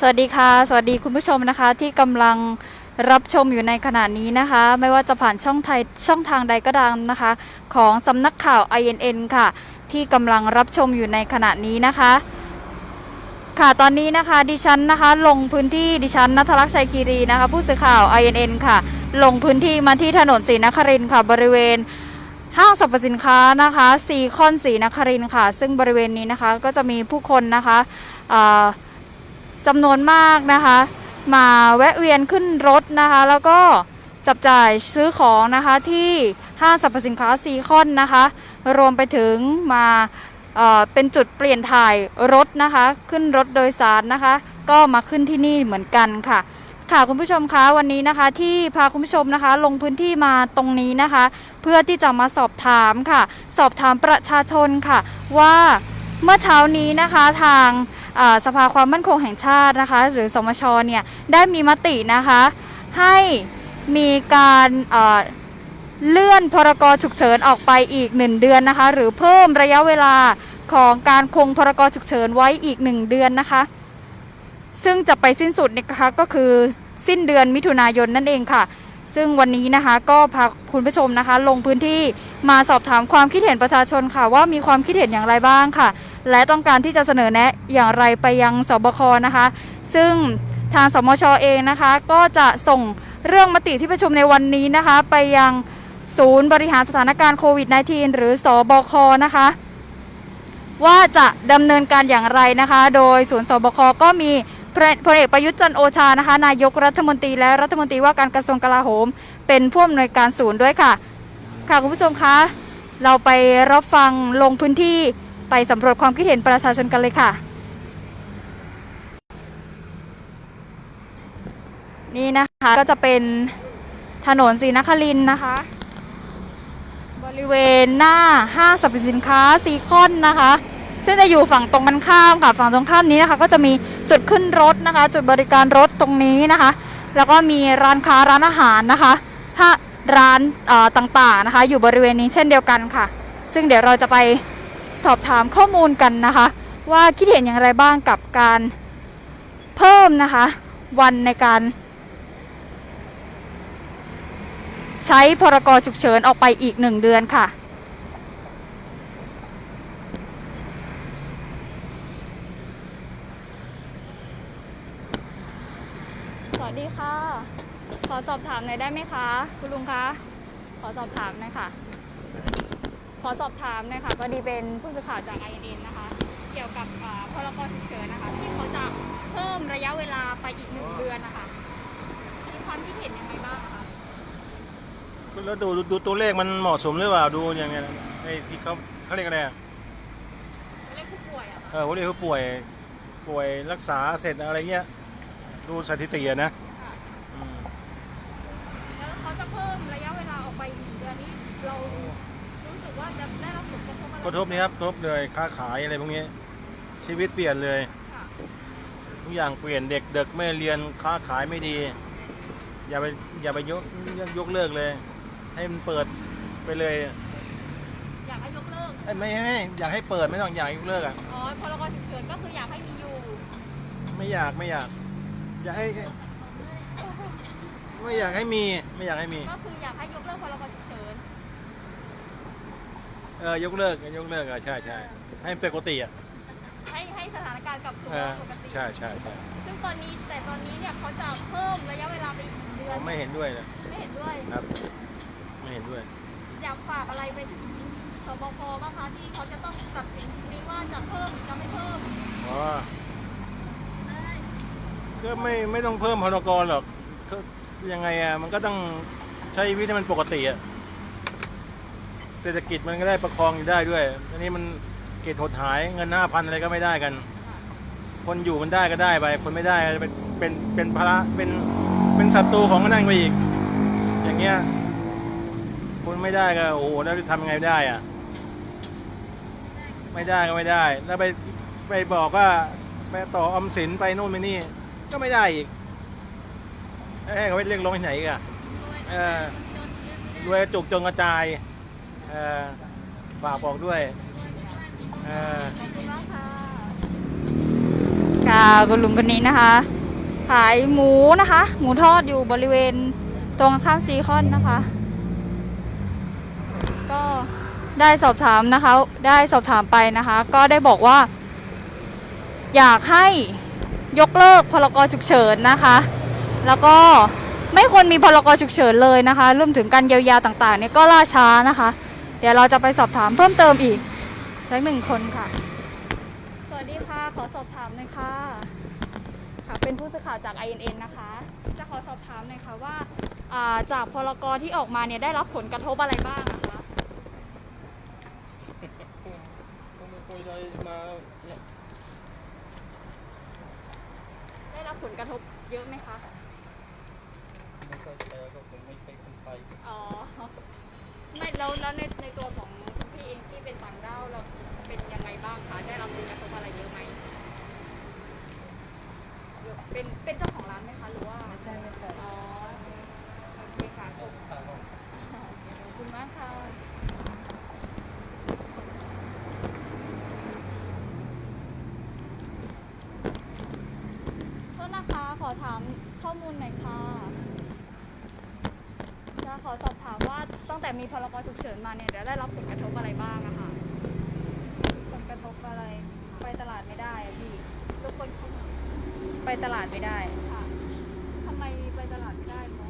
สวัสดีค่ะ สวัสดีคุณผู้ชมนะคะที่กำลังรับชมอยู่ในขณะนี้นะคะ ไม่ว่าจะผ่านช่องไทยช่องทางใดก็ตามนะคะ ของสำนักข่าว INN ค่ะ ที่กำลังรับชมอยู่ในขณะนี้นะคะ ค่ะตอนนี้นะคะดิฉันนะคะลงพื้นที่ดิฉันนัทลักษณ์ชัยคีรีนะคะ ผู้สื่อข่าว INN ค่ะ ลงพื้นที่มาที่ถนนศรีนครินทร์ค่ะบริเวณห้างสรรพสินค้านะคะซีคอนศรีนครินทร์ค่ะ ซึ่งบริเวณนี้นะคะก็จะมีผู้คนนะคะอ่า จำนวนมากนะคะ มาแวะเวียนขึ้นรถนะคะ แล้วก็จับจ่ายซื้อของนะคะที่ห้างสรรพสินค้าซีคอนนะคะ รวมไปถึงมาเอ่อเป็นจุดเปลี่ยนถ่ายรถนะคะ ขึ้นรถโดยสารนะคะ ก็มาขึ้นที่นี่เหมือนกันค่ะ ค่ะคุณผู้ชมคะวันนี้นะคะ ที่พาคุณผู้ชมนะคะ ลงพื้นที่มาตรงนี้นะคะ เพื่อที่จะมาสอบถามค่ะ สอบถามประชาชนค่ะ ว่าเมื่อเช้านี้นะคะทาง สภาความมั่นคงแห่งชาตินะคะ หรือสมชเนี่ยได้มีมตินะคะให้มีการเลื่อนพรกฉุกเฉินออกไปอีก 1 เดือนนะคะ หรือเพิ่มระยะเวลาของการคงพรกฉุกเฉินไว้อีก 1 เดือนนะคะ ซึ่งจะไปสิ้นสุดนะคะก็คือสิ้นเดือนมิถุนายนนั่นเองค่ะ ซึ่งวันนี้นะคะก็พาคุณผู้ชมนะคะ ลงพื้นที่มาสอบถามความคิดเห็นประชาชนค่ะ ว่ามีความคิดเห็นอย่างไรบ้างค่ะ และต้องการที่จะเสนอแนะอย่างไรไปยังสบคนะคะ ซึ่งทางสมชเองนะคะ ก็จะส่งเรื่องมติที่ประชุมในวันนี้นะคะ ไปยังศูนย์บริหารสถานการณ์โควิด -19 หรือสบคนะคะ ว่าจะดำเนินการอย่างไรนะคะ โดยศูนย์สบคก็มีพลเอกประยุทธ์จันโอชานะคะ นายกรัฐมนตรีและรัฐมนตรีว่าการกระทรวงกลาโหม เป็นผู้อำนวยการศูนย์ด้วยค่ะ ค่ะคุณผู้ชมคะ เราไปรับฟังลงพื้นที่ ไปสำรวจความคิดเห็นประชาชนกันเลยค่ะ นี่นะคะก็จะเป็นถนนศรีนครินนะคะ บริเวณหน้าห้างสรรพสินค้าซีคอนนะคะ ซึ่งจะอยู่ฝั่งตรงกันข้ามค่ะฝั่งตรงข้ามนี้นะคะ ก็จะมีจุดขึ้นรถนะคะ จุดบริการรถตรงนี้นะคะ แล้วก็มีร้านค้าร้านอาหารนะคะถ้าร้านต่างๆนะคะ อยู่บริเวณนี้เช่นเดียวกันค่ะ ซึ่งเดี๋ยวเราจะไป สอบถามข้อมูลกันนะคะ ว่าคิดเห็นอย่างไรบ้างกับการเพิ่มนะคะ วันในการใช้พรกฉุกเฉินออกไปอีกหนึ่งเดือนค่ะ สวัสดีค่ะ ขอสอบถามหน่อยได้ไหมคะ คุณลุงคะ ขอสอบถามหน่อยค่ะ อสอบถามหน่อยค่ะพอดีเป็นผู้สื่อข่าวจาก INN นะคะ เกี่ยวกับอ่าพรกฉุกเฉินนะคะที่เขาจะเพิ่มระยะเวลาไปอีกหนึ่งเดือนนะคะมีความคิดเห็นยังไงบ้างคะแล้วดูดูดูตัวเลขมันเหมาะสมหรือเปล่าดูยังไงไอ้ที่เขาเขาเรียกอะไรอะเรียกผู้ป่วยเหรอะเออเขาเรียกเขาป่วยป่วยรักษาเสร็จอะไรเงี้ย ดูสถิติอะนะอืม แล้วเขาจะเพิ่มระยะเวลาออกไปอีกหนึ่งเดือนนี้ เรารู้สึกว่าจะได้รับผล กระทบอะไรกระทบนี่ครับกระทบเลยค้าขายอะไรพวกนี้ ชีวิตเปลี่ยนเลยค่ะทุกอย่างเปลี่ยนเด็กเด็กไม่เรียนค้าขายไม่ดี อย่าไปอย่าไปยกยกเลิกเลย ให้มันเปิดไปเลยอยากให้ยกเลิกเอ้ยไม่ไม่อยากให้เปิดไม่ต้องอยากให้ยกเลิกอะอ๋อพรกฉุกเฉินก็คืออยากให้มีอยู่ไม่อยากไม่อยาก อยากให้ไม่อยากให้มีไม่อยากให้มี ก็คืออยากให้ยกเลิกพรกฉุกเฉิน เออยกเลิกยกเลิกอะใช่ใช่ให้เป็นปกติอะให้ให้สถานการณ์กลับสู่เออปกติใช่ใช่ใช่ซึ่งตอนนี้แต่ตอนนี้เนี่ยเขาจะเพิ่มระยะเวลาไปอีกหนึ่งเดือผนมไม่เห็นด้วยนะไม่เห็นด้วย ครับ ไม่เห็นด้วย อยากฝากอะไรไปถึงสบคบ้างคะที่เขาจะต้องตัดสินนี้ว่าจะเพิ่มหรือจะไม่เพิ่มอ๋อก็ไม่ไม่ต้องเพิ่มพรกรหรอกก็ยังไงอะมันก็ต้องใช้ชีวิตให้มันปกติอะ เศรษฐกิจมันก็ได้ประคองอยู่ได้ด้วย อันนี้มันเกตหดหายเงินห้าพันอะไรก็ไม่ได้กัน คนอยู่กันได้ก็ได้ไป คนไม่ได้ก็เป็นเป็นเป็นภาระเป็นเป็นศัตรูของกันนั่นไปอีก อย่างเงี้ยคนไม่ได้ก็โอ้โหแล้วจะทำยังไงได้อะไม่ได้ก็ไม่ได้ แล้วไปไปบอกว่าไปต่อออมสินไปโน่นไปนี่ ก็ไม่ได้อีกให้เขาไปเรียกร้องที่ไหนอีกอะเออรวยจุกจนกระจาย เออฝากบอกด้วยเออค่ะคุณลุงคนนี้นะคะ ขายหมูนะคะ หมูทอดอยู่บริเวณตรงข้ามซีคอนนะคะ ก็ได้สอบถามนะคะ ได้สอบถามไปนะคะ ก็ได้บอกว่า อยากให้ยกเลิกพรกฉุกเฉินนะคะ แล้วก็ไม่ควรมีพรกฉุกเฉินเลยนะคะรวมถึงการเยียวยาต่างๆเนี่ยก็ล่าช้านะคะ เดี๋ยวเราจะไปสอบถามเพิ่มเติมอีกสักหนึ่งคนค่ะ สวัสดีค่ะ ขอสอบถามหน่อยค่ะ ค่ะ เป็นผู้สื่อข่าวจาก INN นะคะ จะขอสอบถามหน่อยค่ะว่าอ่าจากพรกรที่ออกมาเนี่ยได้รับผลกระทบอะไรบ้างนะคะผมไม่เคยได้มาได้รับผลกระทบเยอะไหมคะ ไม่เคยแต่ก็ผมไม่ใช่คนไทย อ๋อ ไม่แล้วแล้วในในตัวของคุณพี่เองที่เป็นต่างด้าวเราเป็นยังไงบ้างคะ ได้รับผลกระทบ อะไรเยอะไหมเยอะเป็นเป็นเจ้าของร้านไหมคะหรือว่าไม่ใช่ไม่ใช่อ๋อโอเคค่ะขอบทางโน้นขอบคุณมากค่ะโทษนะคะขอถามข้อมูลหน่อยค่ะจะขอสอบถามว่าตั้งแต่มีพรกฉุกเฉินมาเนี่ยได้รับผลกระทบอะไรบ้างอะค่ะผลกระทบอะไร ไปตลาดไม่ได้อะพี่ทุกคน ไปตลาดไม่ได้ ค่ะทำไมไปตลาดไม่ได้คะ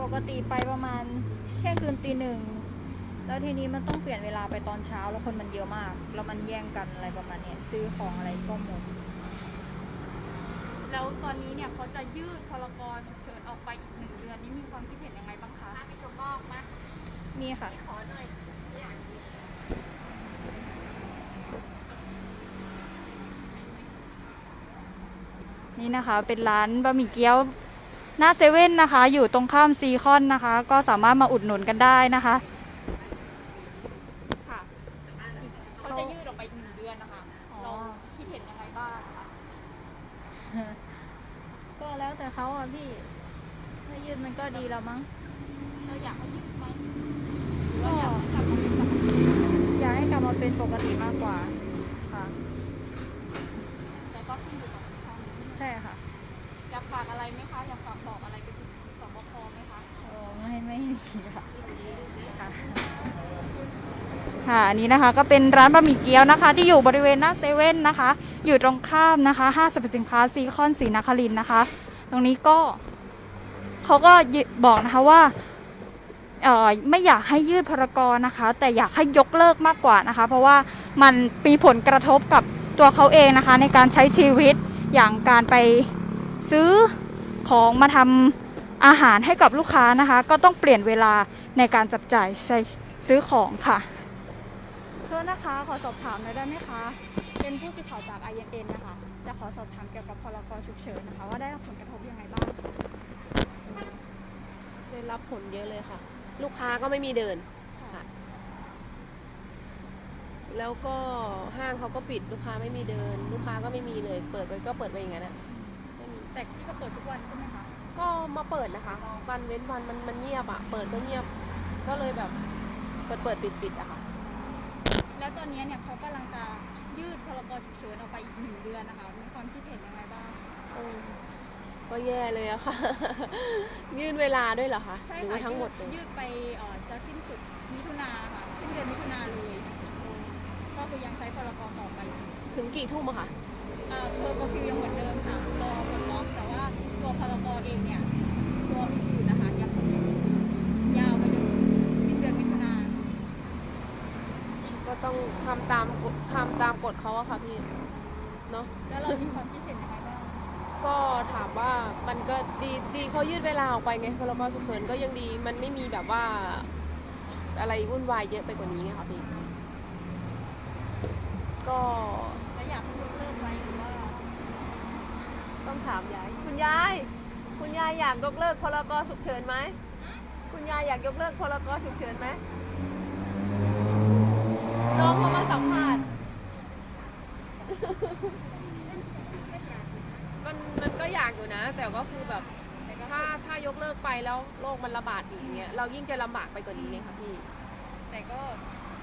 ปกติไปประมาณเที่ยงคืนตีหนึ่งแล้วทีนี้มันต้องเปลี่ยนเวลาไปตอนเช้าแล้วคนมันเยอะมาก แล้วมันแย่งกันอะไรประมาณเนี้ยซื้อของอะไรก็หมด แล้วตอนนี้เนี่ยเขาจะยืดพรกฉุกเฉินออกไปอีกหนึ่งเดือนนี่มีความคิดเห็นยังไงบ้างคะ มีค่ะนี่ นะคะเป็นร้านบะหมี่เกี๊ยวหน้าเซเว่นนะคะ อยู่ตรงข้ามซีคอนนะคะ ก็สามารถมาอุดหนุนกันได้นะคะค่ะเขาจะยืดออกไปอีกหนึ่งเดือนนะคะอ๋อเราคิดเห็นยังไงบ้างคะก็แล้วแต่เขาอะพี่ถ้ายืดมันก็ดีแล้วมั้งเราอยากให้ยืดไหมก็อยากให้กลับมาเป็นปกติมากกว่า ค่ะ แต่ก็ขึ้นอยู่กับทาง ใช่ค่ะ อยากฝากอะ ไรไหมคะ อยากฝากบอกอะไรไปถึงสบคไหมคะ โอ้ไม่ไม่มีค่ะค่ะอันนี้นะคะก็เป็นร้านบะหมี่เกี๊ยวนะคะ ที่อยู่บริเวณหน้าเซเว่นนะคะ อยู่ตรงข้ามนะคะห้างสรรพสินค้าซีคอนศรีนครินนะคะ ตรงนี้ก็เขาก็บอกนะคะว่าเอ่อไม่อยากให้ยืดพรกรนะคะ แต่อยากให้ยกเลิกมากกว่านะคะ เพราะว่ามันมีผลกระทบกับตัวเขาเองนะคะ ในการใช้ชีวิตอย่างการไปซื้อ ของมาทำอาหารให้กับลูกค้านะคะ ก็ต้องเปลี่ยนเวลาในการจับจ่ายใช้ซื้อของค่ะโทษนะคะขอสอบถามหน่อยได้ไหมคะ เป็นผู้สื่อข่าวจาก INN นะคะ จะขอสอบถามเกี่ยวกับพรกฉุกเฉินนะคะว่าได้รับผลกระทบยังไงบ้างได้รับผลเยอะเลยค่ะ ลูกค้าก็ไม่มีเดินค่ะ แล้วก็ห้างเขาก็ปิดลูกค้าไม่มีเดิน ลูกค้าก็ไม่มีเลย เปิดไปก็เปิดไปอย่างนั้นอะไม่มี แต่ที่ก็เปิดทุกวันใช่ไหมคะ ก็มาเปิดนะคะวันเว้นวันมันมันเงียบอะเปิดก็เงียบ ก็เลยแบบเปิดเปิดปิดปิดอะค่ะ แล้วตอนนี้เนี่ยเขากำลังจะยืดพรกฉุกเฉินออกไปอีกหนึ่งเดือนนะคะ มีความคิดเห็นยังไงบ้างอืมก็แย่เลยอะค่ะ ยื่นเวลาด้วยเหรอคะใช่หรือค่ะว่าทั้งหมดยืเลยยืดไปเอ่อจะสิ้นสุดมิถุนาค่ะสิ้นเดือนมิถุนาเลย ก็คือยังใช้พรกต่อไปถึงกี่ทุ่มอะคะอ่าตัวกฟิวยังเหมือนเดิมค่ะรอผลล็อกแต่ว่า ตัวพรกเองเนี่ย ตัวอื่นๆนะคะยังคงยังยาวไปจนสิ้นเดือนมิถุนาก็ต้องทำตามกฎทำตามกฎเขาอะค่ะพี่ เนาะแล้วเรามีความคิดเห็นยังไงบ้างก็ถามว่ามันก็ดีดีเขายืดเวลาออกไปไงพรกฉุกเฉินก็ยังดีมันไม่มีแบบว่าอะไรวุ่นวายเยอะไปกว่านี้ไงค่ะพี่ ก็ แล้วอยากให้ยกเลิกไหมหรือว่า ต้องถามยาย คุณยาย คุณยายอยากยกเลิกพรกฉุกเฉินไหม คุณยายอยากยกเลิกพรกฉุกเฉินไหมน้องเขามาสัมภาษณ์มันมันก็อยากอยู่นะ แต่ก็คือแบบถ้าถ้ายกเลิกไปแล้วโรคมันระบาดอีกอย่างเงี้ยเรายิ่งจะลำบากไปกว่านี้ไงคะพี่ แต่ก็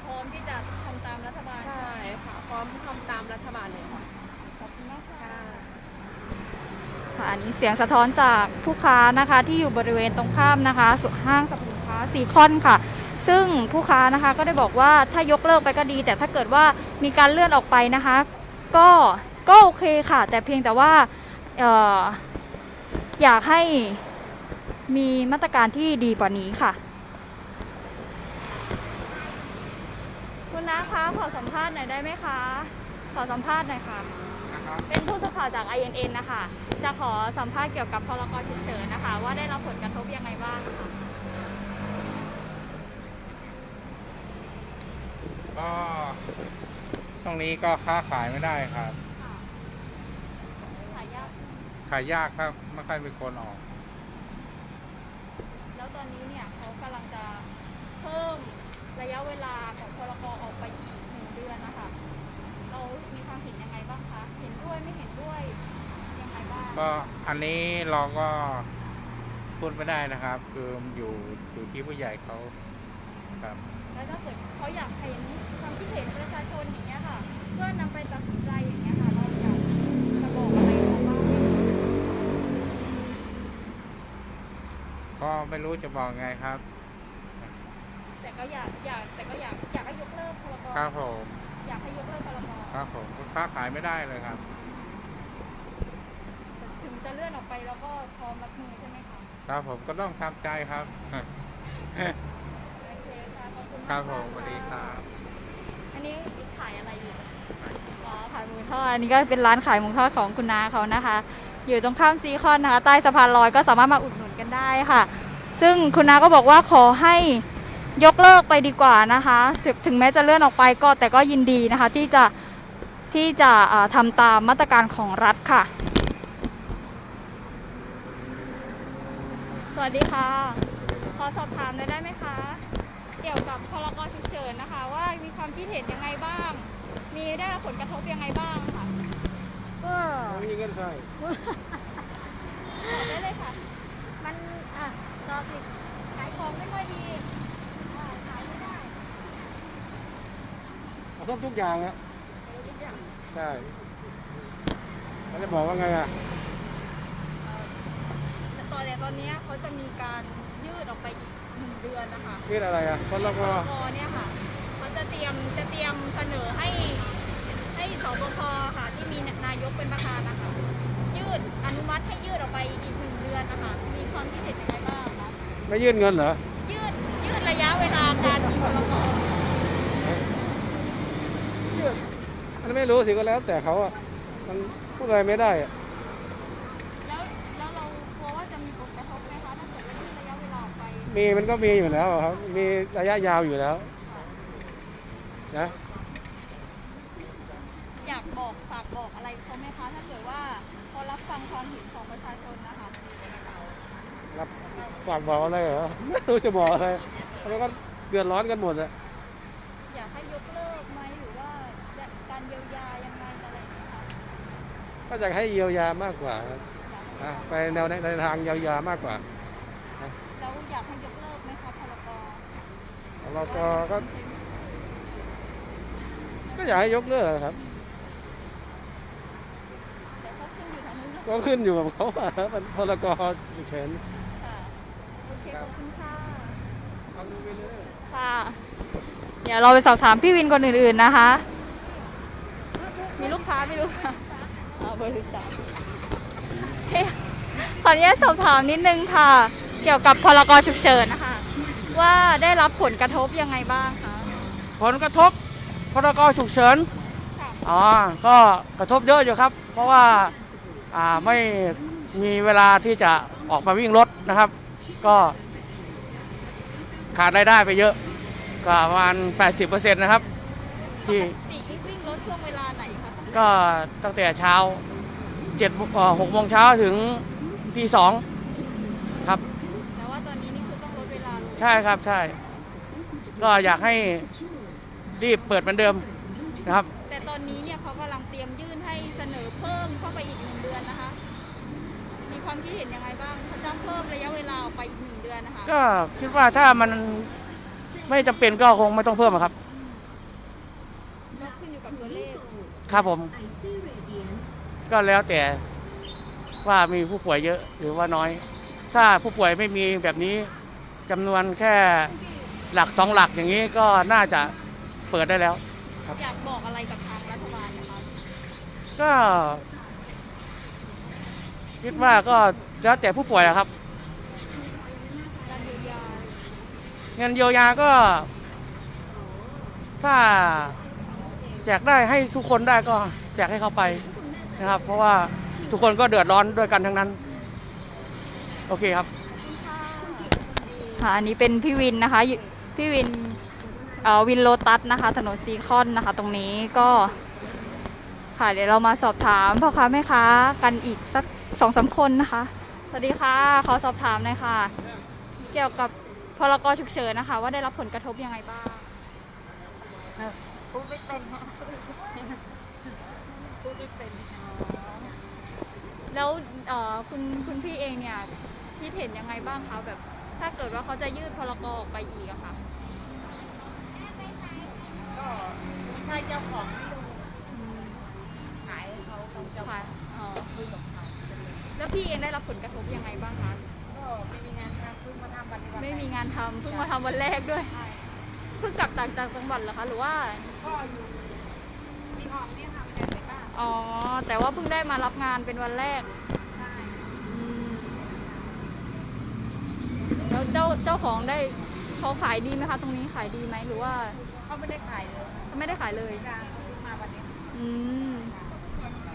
พร้อมที่จะทำตามรัฐบาล ใช่ค่ะ พร้อมทำตามรัฐบาลเลยค่ะขอบคุณมากค่ะ ค่ะอันนี้เสียงสะท้อนจากผู้ค้านะคะที่อยู่บริเวณตรงข้ามนะคะสุห้างสรรพสินค้าซีคอนค่ะ ซึ่งผู้ค้านะคะก็ได้บอกว่าถ้ายกเลิกไปก็ดี แต่ถ้าเกิดว่ามีการเลื่อนออกไปนะคะ ก็ก็โอเคค่ะ แต่เพียงแต่ว่าอออยากให้มีมาตรการที่ดีกว่านี้ค่ะ คุณน้าคะขอสัมภาษณ์หน่อยได้ไหมคะ ขอสัมภาษณ์หน่อยค่ะ เป็นผู้สื่อข่าวจาก INN นะคะ จะขอสัมภาษณ์เกี่ยวกับพรกฉุกเฉินนะคะ ว่าได้รับผลกระทบยังไงบ้างค่ะ ก็ช่วงนี้ก็ค้าขายไม่ได้ครับ ขายยาก ขายยากครับ ไม่ค่อยมีคนออก แล้วตอนนี้เนี่ยเขากำลังจะเพิ่มระยะเวลาของพรกออกไปอีก ด้วยไม่เห็นด้วยยังไงบ้างก็อันนี้เราก็พูดไม่ได้นะครับ คืออยู่อยู่ที่ผู้ใหญ่เขาครับ แล้วถ้าเกิดเขาอยากเห็นความคิดเห็นประชาชนอย่างเงี้ยค่ะ เพื่อนำไปตัดสินใจอย่างเงี้ยค่ะเราอยากจะบอกอะไรเขาบ้างก็ไม่รู้จะบอกไงครับแต่ก็อยากอยากแต่ก็อยากอยากให้ยกเลิกพรกครับผม อยากให้ยกเลิกพรกครับผมก็ค้าขายไม่ได้เลยครับ ถึงจะเลื่อนออกไปแล้วก็พร้อมรับมือใช่ไหมคะครับผมก็ต้องทำใจครับ โอเคค่ะขอบคุณครับมากผมสวัสดีครับ อันนี้ขายอะไรอยู่อ๋อขายหมูทอดอันนี้ก็เป็นร้านขายหมูทอดของคุณนาเขานะคะ อยู่ตรงข้ามซีคอนนะคะใต้สะพานลอยก็สามารถมาอุดหนุนกันได้ค่ะ ซึ่งคุณนาก็บอกว่าขอให้ ยกเลิกไปดีกว่านะคะถึงถึงแม้จะเลื่อนออกไปก็แต่ก็ยินดีนะคะที่จะที่จะเอ่อทำตามมาตรการของรัฐค่ะ สวัสดีค่ะ ขอสอบถามหน่อยได้ไหมคะ เกี่ยวกับพรกฉุกเฉินนะคะ ว่ามีความคิดเห็นยังไงบ้าง มีได้รับผลกระทบยังไงบ้างค่ะก็มีเงินใช่บอกได้เลยค่ะ มันอะรอสิขายของไม่ค่อยดีอ่าขายไม่ได้ เอา ซ่อมทุกอย่างอะใช่เขาจะบอกว่าไงอะแต่ตอนเนี้ยตอนเนี้ยเขาจะมีการยืดออกไปอีกหนึ่งเดือนนะคะคิดอะไรอะคนละพก็รกเนี่ยค่ะเขาจะเตรียมจะเตรียมเสนอให้ให้สบคค่ะ ที่มีนายกเป็นประธานนะคะยืดอนุมัติให้ยืดออกไปอีกหนึ่งเดือนนะคะ มีความคิดเห็นยังไงบ้างคะไม่ยื่นเงินเหรอ ยืดยืดระยะเวลาการมีพรก ยื่น อันนนไม่รู้สิก็แล้วแต่เขาอะมันพูดอะไรไม่ได้อะแล้วแล้วเรากลัวว่าจะมีผลกระทบไหมคะถ้าเกิดว่ายืดระยะเวลาออกไปมีมันก็มีอยู่แล้วอะครับ มีระยะยาวอยู่แล้วนะอยากบอกฝากบอกอะไรเขาไหมคะ ถ้าเกิดว่าเขารับฟังความเห็นของประชาชนนะคะรับฝากบอกอะไรเหรอไม่รู้จะบอกอะไรแล้วก็เดือดร้อนกันหมดอะอยากให้ยกเลิกไหมหรือว่าการ เยียวยายังไงอะไรอย่างเงี้ยค่ะก็อยากให้เยียวยามากกว่าครับอยากให้อะไปแนวในทางเยียวยามากกว่าแล้วอยากให้ยกเลิกไหมคะพรกเราก็ก็ ก็อยากให้ยกเลิกครับ แต่เขาขึ้นอยู่ทางนู้นนะก็ขึ้นอยู่กับเขาอะมันพลกรฉุกเฉิน ค่ะโอเคขอบคุณค่ะเอาดูไปเลยค่ะ เดี๋ยวเราไปสอบถามพี่วินคนอื่นๆนะคะ มีลูกค้าไม่รู้ค่ะเอาเบอร์สิบสามเฮ้ยขออนุญาตสอบถามนิดนึงค่ะ เกี่ยวกับพรกฉุกเฉินนะคะ ว่าได้รับผลกระทบยังไงบ้างคะผลกระทบพรกฉุกเฉินค่ะอ๋อก็กระทบเยอะอยู่ครับ เพราะว่าอ่าไม่มีเวลาที่จะออกมาวิ่งรถนะครับ ก็ ขาดรายได้ไปเยอะก็ประมาณ 80%นะครับที่ปกติที่วิ่งรถ ช่วงเวลาไหนคะต้องก็ตั้งแต่เช้า7จ็ดหกโมงเช้าถึงตีสองครับ แต่ว่าตอนนี้นี่คือต้องลดเวลาลงใช่ครับใช่ ก็อยากให้รีบเปิดเหมือนเดิมนะครับ แต่ตอนนี้เนี่ยเขากำลังเตรียมยื่นให้เสนอเพิ่มเข้าไปอีกหนึ่งเดือนนะคะ มีความคิดเห็นยังไงบ้างเขาจะเพิ่มระยะเวลาออกไปอีกหนึ่งเดือนนะคะ ก็คิดว่าถ้ามันไม่จำเป็นก็คงไม่ต้องเพิ่มอะครับ ก็ขึ้นอยู่กับตัวเลข ครับผม ก็แล้วแต่คว่ามีผู้ป่วยเยอะหรือว่าน้อย ถ้าผู้ป่วยไม่มีแบบนี้จำนวนแค่หลักสองหลักอย่างนี้ก็น่าจะเปิดได้แล้ว อยากบอกอะไรกับทางรัฐบาลนะคะก็ คิดว่าก็แล้วแต่ผู้ป่วยอะครับเงินเยียวยาก็ ถ้า แจกได้ให้ทุกคนได้ก็แจกให้เขาไปนะครับ เพราะว่าทุกคนก็เดือดร้อนด้วยกันทั้งนั้น โอเคครับค่ะอันนี้เป็นพี่วินนะคะพี่วินอ่อวินโลตัสนะคะ ถนนซีคอนนะคะ ตรงนี้ก็ค่ะเดี๋ยวเรามาสอบถามพ่อค้าแม่ค้ากันอีกสักสองสามคนนะคะ สวัสดีค่ะ ขอสอบถามหน่อยค่ะ เกี่ยวกับพรกฉุกเฉินนะคะ ว่าได้รับผลกระทบยังไงบ้าง พูดไม่เป็นนะพูดไม่เป็นแล้วเอ่อคุณคุณพี่เองเนี่ยคิดเห็นยังไงบ้างคะแบบ ถ้าเกิดว่าเขาจะยืดพรกออกไปอีกอะค่ะไม่ใช่เจ้าของไม่รู้อืมขายให้เขาเขาจะค่ะอ๋อคุยกับเขาแล้วพี่เองได้รับผลกระทบยังไงบ้างคะ ก็ไม่มีงานทำเพิ่งมาทำวันนี้วันไม่แรกมีงานทำเพิ่งมาทำวันแรกด้วย เพิ่งกลับต่างจากจังหวัดเหรอคะหรือว่า ก็อยู่มีหอมเนี่ยค่ะไม่ได้ไปบ้านอ๋อ แต่ว่าเพิ่งได้มารับงานเป็นวันแรกใช่อืมแล้วเจ้าเจ้าของได้เขาขายดีไหมคะ ตรงนี้ขายดีไหมหรือว่าเขาไม่ได้ขายเลยไม่ได้ขายเลยการเขาเพิ่งมาวันนี้ อืม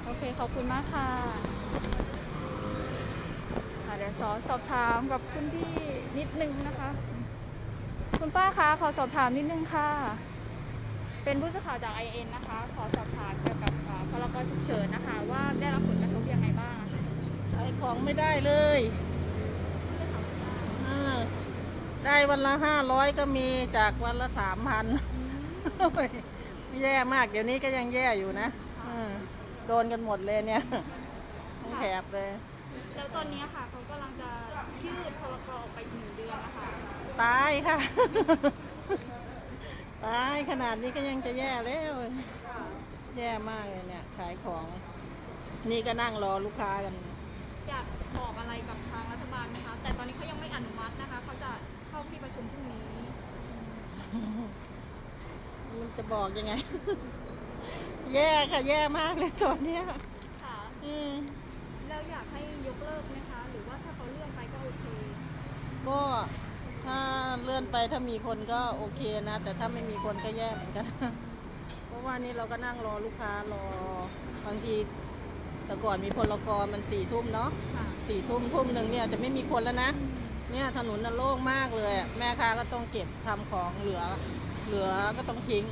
โอเค ขอบคุณมากค่ะค่ะเดี๋ยวสอสอบถามกับคุณพี่นิดนึงนะคะ คุณป้าคะขอสอบถามนิดนึงค่ะ เป็นผู้สื่อข่าวจาก IN นะคะ ขอสอบถามเกี่ยวกับอ่าพรกฉุกเฉินนะคะ ว่าได้รับผลกระทบยังไงบ้างอะคะขายของไม่ได้เลยเออได้วันละห้าร้อยก็มีจากวันละสามพันแย่มาก เดี๋ยวนี้ก็ยังแย่อยู่นะเออโดนกันหมดเลยเนี่ยทั้งแถบเลย แล้วตอนนี้ค่ะเขากำลังจะยืดพรกออกไปอีกหนึ่งเดือนนะคะ ตายค่ะ ตายขนาดนี้ก็ยังจะแย่แล้ว แย่มากเลยเนี่ย ขายของ นี่ก็นั่งรอลูกค้ากัน อยากบอกอะไรกับทางรัฐบาลไหมคะ แต่ตอนนี้เขายังไม่อนุมัตินะคะ เขาจะเข้าที่ประชุมพรุ่งนี้ มันจะบอกยังไง แย่ค่ะ แย่มากเลยตอนเนี้ยค่ะ อืม แล้วอยากให้ยกเลิกไหมคะ หรือว่าถ้าเขาเลื่อนไปก็โอเค ก็ ถ้าเลื่อนไปถ้ามีคนก็โอเคนะ แต่ถ้าไม่มีคนก็แย่เหมือนกัน เพราะว่านี่เราก็นั่งรอลูกค้ารอบางทีแต่ก่อนมีพลกรมันสี่ทุ่มเนาะค่ะสี่ทุ่มทุ่มหนึ่งเนี่ยจะไม่มีคนแล้วนะ เนี่ยถนนน่ะโล่งมากเลยอะแม่ค้าก็ต้องเก็บทำของเหลือ เหลือก็ต้องทิ้ง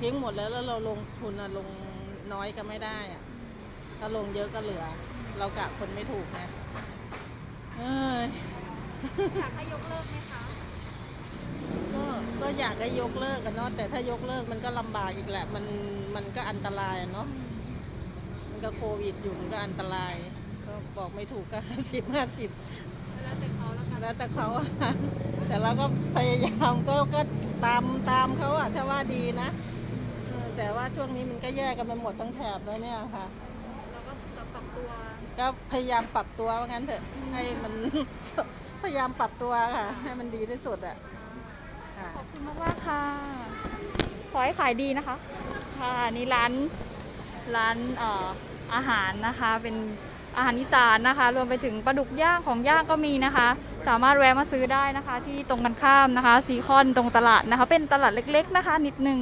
ทิ้งหมดแล้วแล้วเราลงทุนอะลงน้อยก็ไม่ได้อะถ้าลงเยอะก็เหลือ เรากะคนไม่ถูกนะเอ้ย อยากให้ยกเลิกไหมคะ ก็ก็อยากให้ยกเลิกกันเนาะแต่ถ้ายกเลิกมันก็ลำบากอีกแหละ มันมันก็อันตรายอะเนาะมันก็โควิดอยู่มันก็อันตราย ก็บอกไม่ถูกก็ห้าสิบห้าสิบแล้วแต่เขาแล้วกันแล้วแต่เขาอะแต่เราก็พยายามก็ก็ตามตามเขาอะถ้าว่าดีนะเออแต่ว่าช่วงนี้มันก็แย่กันไปหมดทั้งแถบแล้วเนี่ยค่ะแล้วก็จะปรับตัว ก็พยายามปรับตัวว่างั้นเถอะให้มัน พยายามปรับตัวค่ะ ให้มันดีที่สุดอะค่ะขอบคุณมากมากๆค่ะ ขอให้ขายดีนะคะ ค่ะนี่ร้านร้านเอ่ออาหารนะคะ เป็นอาหารอีสานนะคะ รวมไปถึงปลาดุกย่างของย่างก็มีนะคะ สามารถแวะมาซื้อได้นะคะ ที่ตรงกันข้ามนะคะ ซีคอนตรงตลาดนะคะ เป็นตลาดเล็กๆนะคะ นิดนึง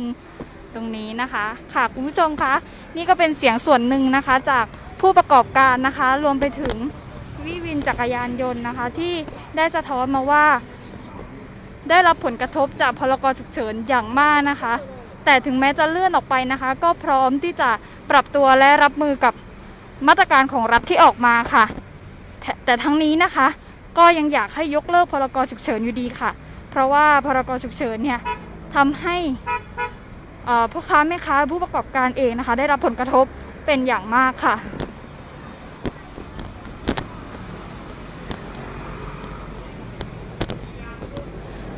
ตรงนี้นะคะ ค่ะคุณผู้ชมคะ นี่ก็เป็นเสียงส่วนหนึ่งนะคะ จากผู้ประกอบการนะคะ รวมไปถึง วิวินจักรยานยนต์นะคะ ที่ได้สะท้อนมาว่า ได้รับผลกระทบจากพรกฉุกเฉินอย่างมากนะคะ แต่ถึงแม้จะเลื่อนออกไปนะคะ ก็พร้อมที่จะปรับตัวและรับมือกับมาตรการของรัฐที่ออกมาค่ะ แต่แต่ทั้งนี้นะคะ ก็ยังอยากให้ยกเลิกพรกฉุกเฉินอยู่ดีค่ะ เพราะว่าพรกฉุกเฉินเนี่ยทำให้พ่อค้าแม่ค้าผู้ประกอบการเองนะคะ ได้รับผลกระทบเป็นอย่างมากค่ะ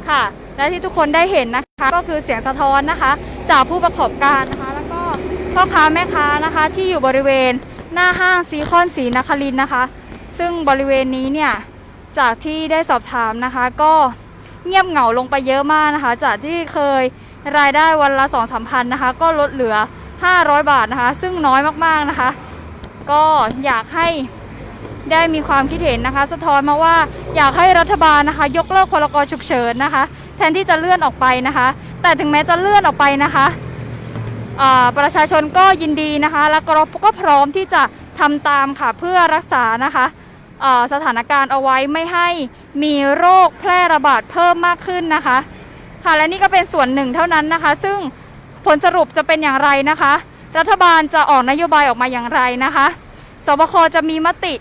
ค่ะ และที่ทุกคนได้เห็นนะคะ ก็คือเสียงสะท้อนนะคะ จากผู้ประกอบการนะคะ แล้วก็พ่อค้าแม่ค้านะคะที่อยู่บริเวณหน้าห้างซีคอนสีนครินนะคะ ซึ่งบริเวณนี้เนี่ยจากที่ได้สอบถามนะคะ ก็เงียบเหงาลงไปเยอะมากนะคะ จากที่เคยรายได้วันละ2 3 0 0พันนะคะ ก็ลดเหลือ 500 บาทนะคะ ซึ่งน้อยมากๆนะคะ ก็อยากให้ ได้มีความคิดเห็นนะคะ สะท้อนมาว่าอยากให้รัฐบาลนะคะ ยกเลิกพรกฉุกเฉินนะคะ แทนที่จะเลื่อนออกไปนะคะ แต่ถึงแม้จะเลื่อนออกไปนะคะประชาชนก็ยินดีนะคะ แล้วก็ก็พร้อมที่จะทำตามค่ะเพื่อรักษานะคะสถานการณ์เอาไว้ไม่ให้มีโรคแพร่ระบาดเพิ่มมากขึ้นนะคะ ค่ะและนี่ก็เป็นส่วนหนึ่งเท่านั้นนะคะ ซึ่งผลสรุปจะเป็นอย่างไรนะคะ รัฐบาลจะออกนโยบายออกมาอย่างไรนะคะสบคจะมีมติ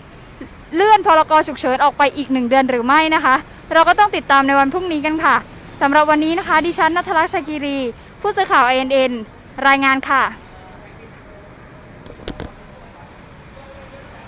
เลื่อนพรกฉุกเฉินออกไปอีกหนึ่งเดือนหรือไม่นะคะ เราก็ต้องติดตามในวันพรุ่งนี้กันค่ะสำหรับวันนี้นะคะ ดิฉันนัทลักษณ์ชากิรี ผู้สื่อข่าว ANN รายงานค่ะ